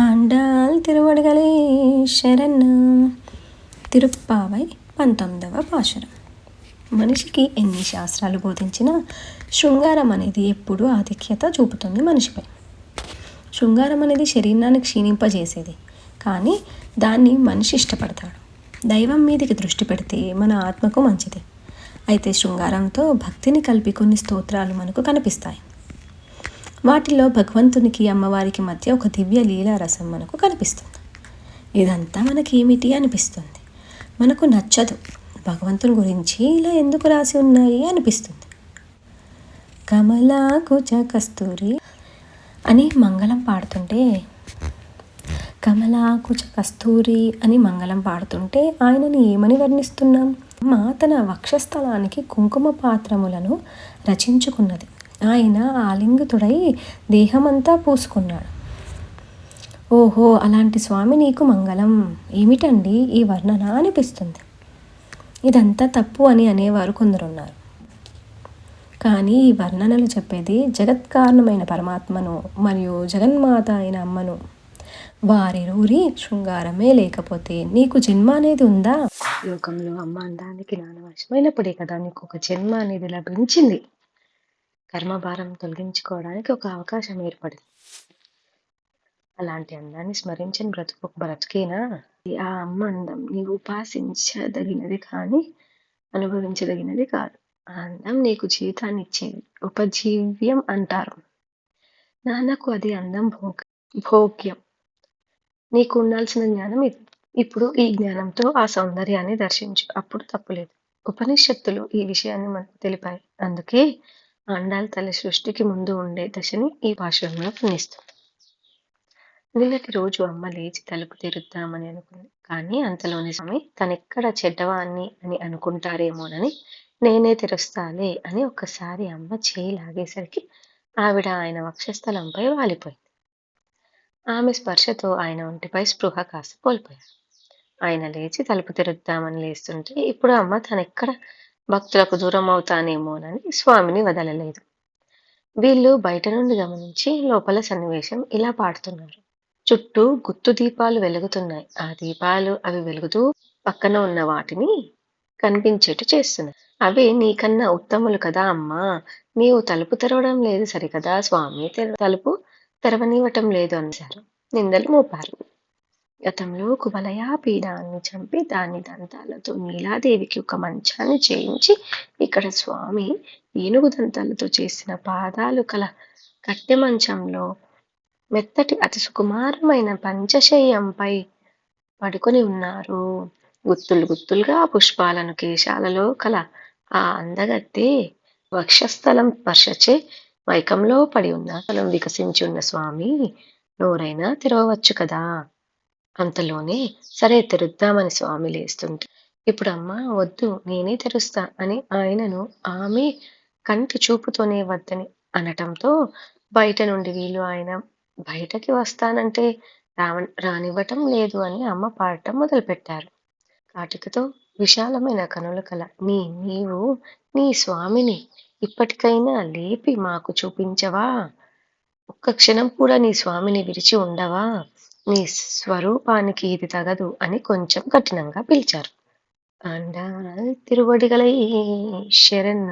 ఆండాల్ తిరువడగలే శరణ్. తిరుప్పావై పంతొమ్మిదవ పాశురం. మనిషికి ఎన్ని శాస్త్రాలు బోధించినా శృంగారం అనేది ఎప్పుడూ ఆధిక్యత చూపుతుంది మనిషిపై. శృంగారం అనేది శరీరాన్ని క్షీణింపజేసేది కానీ దాన్ని మనిషి ఇష్టపడతాడు. దైవం మీదకి దృష్టి పెడితే మన ఆత్మకు మంచిది. అయితే శృంగారంతో భక్తిని కలిపి కొన్ని స్తోత్రాలు మనకు కనిపిస్తాయి. వాటిలో భగవంతునికి అమ్మవారికి మధ్య ఒక దివ్య లీలా రసం మనకు కనిపిస్తుంది. ఇదంతా మనకి ఏమిటి అనిపిస్తుంది? మనకు నచ్చదు. భగవంతుని గురించి ఇలా ఎందుకు రాసి ఉన్నాయి అనిపిస్తుంది. కమలాకుచ కస్తూరి అని మంగళం పాడుతుంటే కమలాకుచ కస్తూరి అని మంగళం పాడుతుంటే ఆయనని ఏమని వర్ణిస్తున్నాం? అమ్మ తన వక్షస్థలానికి కుంకుమ పాత్రములను రచించుకున్నది. ఆయన ఆలింగితుడై దేహమంతా పూసుకున్నాడు. ఓహో అలాంటి స్వామి నీకు మంగళం. ఏమిటండి ఈ వర్ణన అనిపిస్తుంది. ఇదంతా తప్పు అని అనేవారు కొందరున్నారు. కానీ ఈ వర్ణనలు చెప్పేది జగత్కారణమైన పరమాత్మను మరియు జగన్మాత అయిన అమ్మను. వారి రూరి శృంగారమే లేకపోతే నీకు జన్మ అనేది ఉందా? లోకంలో అమ్మ అందానికి నానవశమైనప్పుడే కదా నీకు ఒక జన్మ అనేది లభించింది. కర్మభారం తొలగించుకోవడానికి ఒక అవకాశం ఏర్పడింది. అలాంటి అందాన్ని స్మరించని బ్రతుకు బ్రతికేనా? ఆ అమ్మ అందం నీవు ఉపాసించదగినది కానీ అనుభవించదగినది కాదు. ఆ అందం నీకు జీవితాన్ని ఇచ్చేది. ఉపజీవ్యం అంటారు. నాన్నకు అది అందం భోగ భోగ్యం. నీకు ఉండాల్సిన జ్ఞానం ఇది ఇప్పుడు ఈ జ్ఞానంతో ఆ సౌందర్యాన్ని దర్శించు. అప్పుడు తప్పులేదు. ఉపనిషత్తులు ఈ విషయాన్ని మనకు తెలిపాయి. అందుకే ఆండాల్ తల సృష్టికి ముందు ఉండే దశని ఈ భాషలో వర్ణిస్తుంది నిన్నటి రోజు అమ్మ లేచి తలుపు తెరుద్దామని అనుకుంది. కానీ అంతలోని స్వామి తనెక్కడ చెడ్డవాన్ని అని అనుకుంటారేమోనని నేనే తెరుస్తాలే అని ఒక్కసారి అమ్మ చేయి లాగేసరికి ఆవిడ ఆయన వక్షస్థలంపై వాలిపోయింది. ఆమె స్పర్శతో ఆయన ఒంటిపై స్పృహ కాస్త కోల్పోయారు. ఆయన లేచి తలుపు తెరుద్దామని లేస్తుంటే ఇప్పుడు అమ్మ తనెక్కడ భక్తులకు దూరం అవుతానేమోనని స్వామిని వదలలేదు. వీళ్ళు బయట నుండి గమనించి లోపల సన్నివేశం ఇలా పాడుతున్నారు. చుట్టూ గుత్తు దీపాలు వెలుగుతున్నాయి. ఆ దీపాలు అవి వెలుగుతూ పక్కన ఉన్న వాటిని కనిపించేట్టు చేస్తున్నాయి. అవి నీకన్నా ఉత్తములు కదా అమ్మా! నీవు తలుపు తెరవడం లేదు సరికదా స్వామి? తలుపు తెరవనివ్వటం లేదు అన్నారు. నిందలు మోపారు. గతంలో కుబలయా పీడాన్ని చంపి దాని దంతాలతో నీలాదేవికి ఒక మంచాన్ని చేయించి ఇక్కడ స్వామి ఏనుగు దంతాలతో చేసిన పాదాలు కల కట్టె మంచంలో మెత్తటి అతి సుకుమారమైన పంచశయ్యంపై పడుకొని ఉన్నారు. గుత్తులు గుత్తులుగా పుష్పాలను కేశాలలో కల ఆ అందగత్తే వక్షస్థలం స్పర్శచే మైకంలో పడి ఉన్న స్థలం వికసించి ఉన్న స్వామి నోరైనా తెరవవచ్చు కదా? అంతలోనే సరే తెరుద్దామని స్వామి లేస్తుంటే. ఇప్పుడు అమ్మ వద్దు నేనే తెరుస్తా అని ఆయనను ఆమె కంటి చూపుతోనే వద్దని అనటంతో బయట నుండి వీళ్ళు ఆయన బయటకి వస్తానంటే రావ రానివ్వటం లేదు అని అమ్మ పాడటం మొదలుపెట్టారు. కాటికతో విశాలమైన కనుల కల నీ నీవు నీ స్వామిని ఇప్పటికైనా లేపి మాకు చూపించవా? ఒక్క క్షణం కూడా నీ స్వామిని విరిచి ఉండవా? నీ స్వరూపానికి ఇది తగదు అని కొంచెం కఠినంగా పిలిచారు. అండా తిరువడిగలై శరణ్.